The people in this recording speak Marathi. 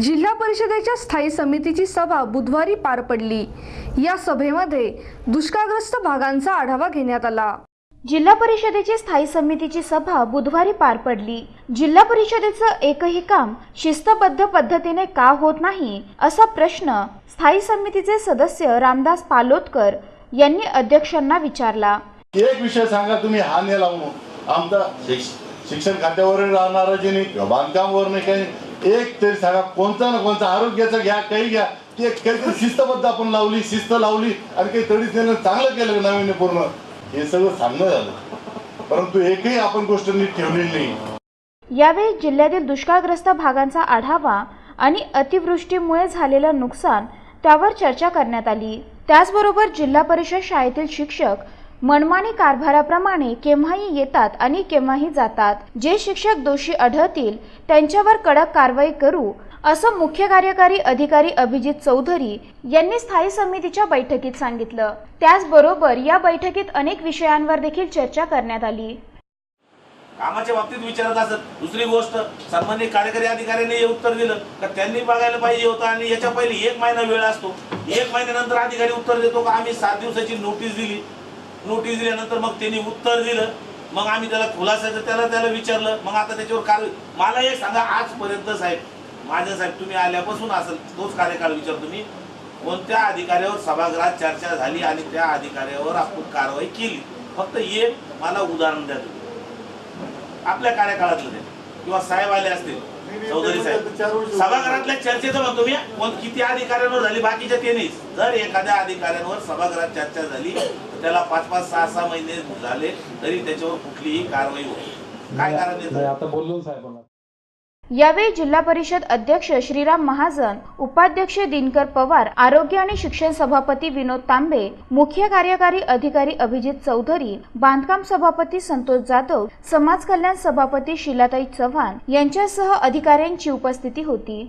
जिल्हा परिषदेच्या स्थायी समितीची सभा बुधवारी पार पडली. या सभेमध्ये दुष्काळग्रस्त भागांचा आढावा घेण्यात आला. जिल्हा परिषदेची स्थायी समितीची सभा बुधवारी पार पडली. जिल्हा परिषदेचं एकही काम शिस्तबद्ध पद्धतीने का होत नाही असा प्रश्न स्थायी समितीचे सदस्य रामदास पालोदकर यांनी अध्यक्षांना विचारला. एक विषय सांगा तुम्ही हा ने लावून. आमचा शिक्ष- शिक्षण खात्यावर राहणारा जे नाही बांधकामावर नाही काही एक तरी सांगा कोणता ना कोणता आरोग्याचा घ्या काही घ्या. ते काहीतरी शिस्तबद्ध आपण लावली शिस्त लावली आणि काही तडीच चांगलं केलं नवीन पूर्ण? हे सगळं सांगणं झालं. परंतु एकही आपण गोष्ट नीट ठेवलेली नाही. यावेळी जिल्ह्यातील दुष्काळग्रस्त भागांचा आढावा आणि अतिवृष्टीमुळे झालेलं नुकसान त्यावर चर्चा करण्यात आली. त्याचबरोबर जिल्हा परिषद शाळेतील शिक्षक मनमानी कारभाराप्रमाणे केव्हाही येतात आणि केव्हाही जातात. जे शिक्षक दोषी आढळतील त्यांच्यावर कडक कारवाई करू असं मुख्य कार्यकारी अधिकारी अभिजित चौधरी यांनी स्थायी समितीच्या बैठकीत सांगितलं. त्याचबरोबर या बैठकीत अनेक विषयांवर देखील चर्चा करण्यात आली. कामाच्या बाबतीत विचारत असत. दुसरी गोष्ट सन्मान्य कार्यकारी अधिकाऱ्यांनी हे उत्तर दिलं का त्यांनी बघायला पाहिजे होतं आणि याच्या पहिले एक महिना वेळ असतो. एक महिन्यानंतर अधिकारी उत्तर देतो का आम्ही सात दिवसाची नोटीस दिली. नोटीस दिल्यानंतर मग त्यांनी उत्तर दिलं. मग आम्ही त्याला खुलासायचं त्याला त्याला विचारलं. मग आता त्याच्यावर कार मला एक सांगा आजपर्यंत साहेब माझ्या साहेब तुम्ही आल्यापासून असेल तोच कार्यकाळ विचारतो मी. कोणत्या अधिकाऱ्यावर सभागृहात चर्चा झाली आणि त्या अधिकाऱ्यावर आपण कारवाई केली? फक्त हे मला उदाहरण द्या तुम्ही. आपल्या कार्यकाळातलं ते. किंवा साहेब आले असतील. चौधरी साहेब सभागृहातल्या चर्चेचं म्हणतो मी कोण किती अधिकाऱ्यांवर झाली बाकीच्या ते नाही जर एखाद्या अधिकाऱ्यांवर सभागृहात चर्चा झाली तर त्याला पाच पाच सहा सहा महिने झाले तरी त्याच्यावर कुठलीही कारवाई होत काय कारण? आता बोललो ना साहेबांना. यावेळी जिल्हा परिषद अध्यक्ष श्रीराम महाजन उपाध्यक्ष दिनकर पवार आरोग्य आणि शिक्षण सभापती विनोद तांबे मुख्य कार्यकारी अधिकारी अभिजित चौधरी बांधकाम सभापती संतोष जाधव समाज कल्याण सभापती शिलाताई चव्हाण यांच्यासह अधिकाऱ्यांची उपस्थिती होती.